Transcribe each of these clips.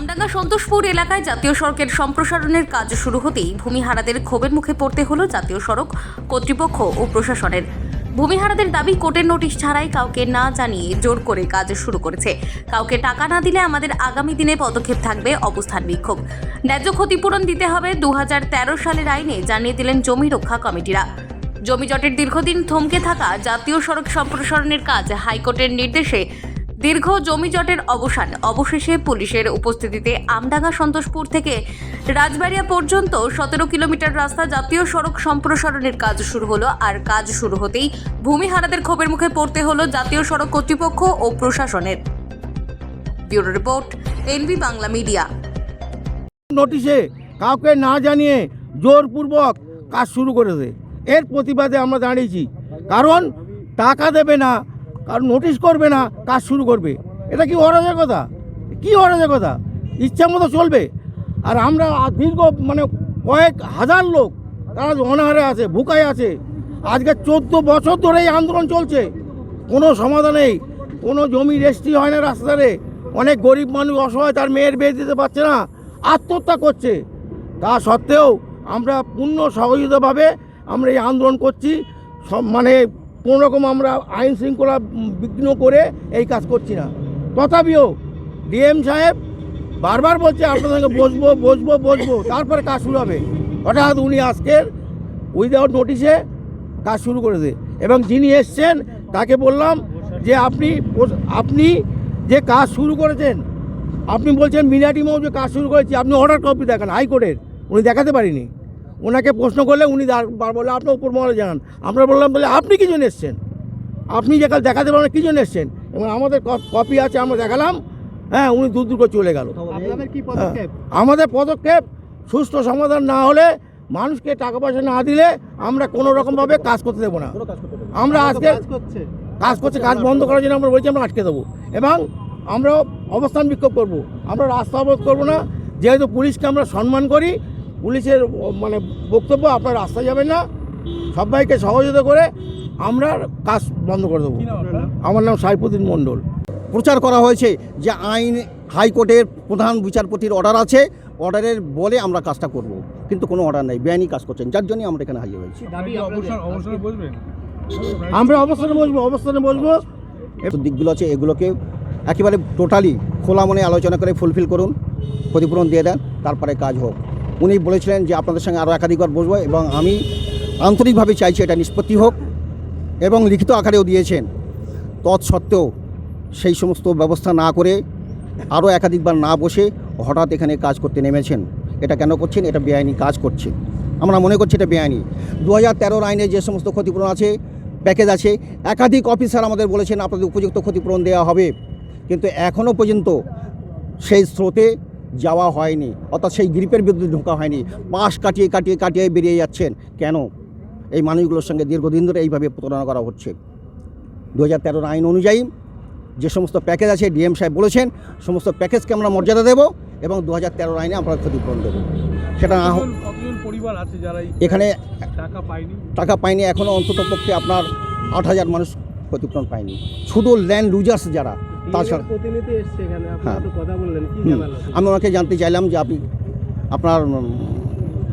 আমডাঙ্গা সন্তোষপুর এলাকায় জাতীয় সড়কের সম্প্রসারণের কাজ শুরু হতেই ভূমিহারাদের ক্ষোভের মুখে পড়তে হলো জাতীয় সড়ক কর্তৃপক্ষ ও প্রশাসনের। ভূমিহারাদের দাবি, কোর্টের নোটিশ ছাড়াই কাউকে না জানিয়ে জোর করে কাজ শুরু করেছে। কাউকে টাকা না দিলে আমাদের আগামী দিনে পদক্ষেপ থাকবে অবস্থান বিক্ষোভ। ন্যায্য ক্ষতিপূরণ দিতে হবে দু হাজার তেরো সালের আইনে, জানিয়ে দিলেন জমি রক্ষা কমিটিরা। জমি জটের দীর্ঘদিন থমকে থাকা জাতীয় সড়ক সম্প্রসারণের কাজ হাইকোর্টের নির্দেশে দীর্ঘ জমি জটের অবসান অবশেষে পুলিশের উপস্থিতিতে আমডাঙ্গা সন্তোষপুর থেকে রাজবাড়িয়া পর্যন্ত সতেরো কিলোমিটার রাস্তা জাতীয় সড়ক সম্প্রসারণের কাজ শুরু হলো, আর কাজ শুরু হতেই ভূমিহারাদের ক্ষোভের মুখে পড়তে হলো জাতীয় সড়ক কর্তৃপক্ষ ও প্রশাসনের। Bureau report NB Bangla media. নোটিশে কাউকে না জানিয়ে জোরপূর্বক কাজ শুরু করেছে। এর প্রতিবাদে আমরা দাঁড়িয়েছি। কারণ টাকা দেবে না কারণ নোটিশ করবে না, কাজ শুরু করবে। এটা কি অরাজকতা কি অরাজকতা ইচ্ছা মতো চলবে। আর আমরা দীর্ঘ মানে কয়েক হাজার লোক, তারা অনাহারে আছে, ভুকায় আছে। আজকে চোদ্দ বছর ধরে এই আন্দোলন চলছে। কোনো সমাধান নেই। কোনো জমি রেস্ট্রি হয় না রাস্তারে অনেক গরিব মানুষ অসহায়, তার মেয়ের বিয়ে দিতে পারছে না। আত্মহত্যা করছে। তা সত্ত্বেও আমরা পূর্ণ সহযোগিতাভাবে আমরা এই আন্দোলন করছি। সব মানে কোনো রকম আমরা আইন শৃঙ্খলা বিঘ্ন করে এই কাজ করছি না। তথাপিও ডিএম সাহেব বারবার বলছে আপনার সঙ্গে বসবো বসবো বসবো, তারপরে কাজ শুরু হবে। হঠাৎ উনি আজকের উইদাউট নোটিশে কাজ শুরু করে করেছে এবং যিনি এসছেন, তাকে বললাম যে আপনি আপনি যে কাজ শুরু করেছেন, আপনি বলছেন মিনাটি মৌ যে কাজ শুরু করেছি, আপনি অর্ডার কপি দেখান, হাইকোর্টের। উনি দেখাতে পারিনি। ওনাকে প্রশ্ন করলে উনি বলে আপনি উপর মহলে জানান। আমরা বললাম বলে আপনি কি জন্য এসছেন? আপনি যে কাল দেখাতে পারেন কী জন্য এসছেন? এবং আমাদের কপি আছে আমরা দেখালাম। হ্যাঁ উনি দূর দূর করে চলে গেল। কি হ্যাঁ, পদক্ষেপ? আমাদের পদক্ষেপ সুস্থ সমাধান না হলে মানুষকে টাকা পয়সা না দিলে আমরা কোনো রকমভাবে কাজ করতে দেবো না। আমরা আজকে কাজ করছে? কাজ করছে কাজ বন্ধ করার জন্য আমরা বলছি আমরা আটকে দেবো। এবং আমরা অবস্থান বিক্ষোভ করব। আমরা রাস্তা অবরোধ করব না। যেহেতু পুলিশকে আমরা সম্মান করি পুলিশের মানে বক্তব্য আপনার রাস্তা যাবেন না। সবাইকে সহযোগিতা করে আমরা কাজ বন্ধ করে দেবো। আমার নাম সাইফুদ্দিন মণ্ডল। প্রচার করা হয়েছে যে আইন হাইকোর্টের প্রধান বিচারপতির অর্ডার আছে অর্ডারের বলে আমরা কাজটা করব। কিন্তু কোনো অর্ডার নেই বেআইনি কাজ করছেন যার জন্যই আমরা এখানে হাজির হয়েছি। আমরা অবস্থানে বসবো অবস্থানে বসবো। দিকগুলো আছে এগুলোকে একেবারে টোটালি খোলা মনে আলোচনা করে ফুলফিল করুন ক্ষতিপূরণ দিয়ে দেন তারপরে কাজ হোক। উনি বলেছিলেন যে আপনাদের সঙ্গে আরও একাধিকবার বসবো এবং আমি আন্তরিকভাবে চাইছি এটা নিষ্পত্তি হোক এবং লিখিত আকারেও দিয়েছেন। তৎসত্ত্বেও সেই সমস্ত ব্যবস্থা না করে আরও একাধিকবার না বসে হঠাৎ এখানে কাজ করতে নেমেছেন। এটা কেন করছেন? এটা বেআইনি কাজ করছে। আমরা মনে করছি এটা বেআইনি। দু হাজার তেরোর আইনে যে সমস্ত ক্ষতিপূরণ আছে, প্যাকেজ আছে, একাধিক অফিসার আমাদের বলেছেন আপনাদের উপযুক্ত ক্ষতিপূরণ দেওয়া হবে। কিন্তু এখনও পর্যন্ত সেই স্রোতে যাওয়া হয়নি অর্থাৎ সেই গ্রিপের বিরুদ্ধে ঢোকা হয়নি। পাশ কাটিয়ে কাটিয়ে কাটিয়ে বেরিয়ে যাচ্ছেন। কেন? এই মানুষগুলোর সঙ্গে দীর্ঘদিন ধরে এইভাবে প্রতারণা করা হচ্ছে। দু হাজার তেরোর আইন অনুযায়ী যে সমস্ত প্যাকেজ আছে ডিএম সাহেব বলেছেন সমস্ত প্যাকেজকে আমরা মর্যাদা দেব এবং দু হাজার তেরোর আইনে আমরা ক্ষতিপূরণ দেবো। সেটা না পরিবার আছে যারা এখানে টাকা পায়নি? টাকা পায়নি এখনও অন্তত পক্ষে আপনার আট হাজার মানুষ ক্ষতিপূরণ পায়নি। শুধু ল্যান্ড লুজার্স যারা তাছাড়া প্রতিনিধি এসছে এখানে আপনারা হ্যাঁ। তো কথা বললেন কি হুম। আমি ওনাকে জানতে চাইলাম যে আপনি আপনার কোন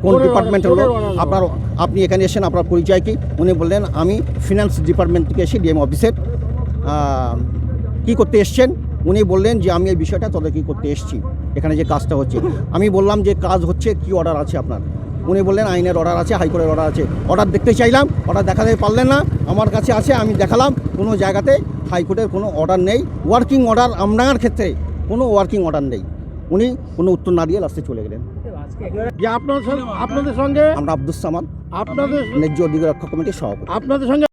কোনের ডিপার্টমেন্টের লোক? আপনার আপনি এখানে এসেছেন আপনার পরিচয় কি? উনি বললেন আমি ফিনান্স ডিপার্টমেন্ট থেকে এসে ডিএম অফিসের কি করতে এসছেন? উনি বললেন যে আমি এই বিষয়টা তদারকি করতে এসেছি। এখানে যে কাজটা হচ্ছে। আমি বললাম যে কাজ হচ্ছে কি অর্ডার আছে আপনার? উনি বললেন আইনের অর্ডার আছে হাইকোর্টের অর্ডার আছে। অর্ডার দেখতে চাইলাম অর্ডার দেখাতে পারলেন না। আমার কাছে আছে আমি দেখালাম। কোনো জায়গাতে হাইকোর্টের কোনো অর্ডার নেই। ওয়ার্কিং অর্ডার আমডাঙ্গার ক্ষেত্রে কোনো ওয়ার্কিং অর্ডার নেই। উনি কোনো উত্তর না দিয়ে লাস্টে চলে গেলেন। আপনাদের সঙ্গে আমরা আব্দুল সামাদ আপনাদের ন্যায্য অধিকার রক্ষা কমিটির সভাপতি। আপনাদের সঙ্গে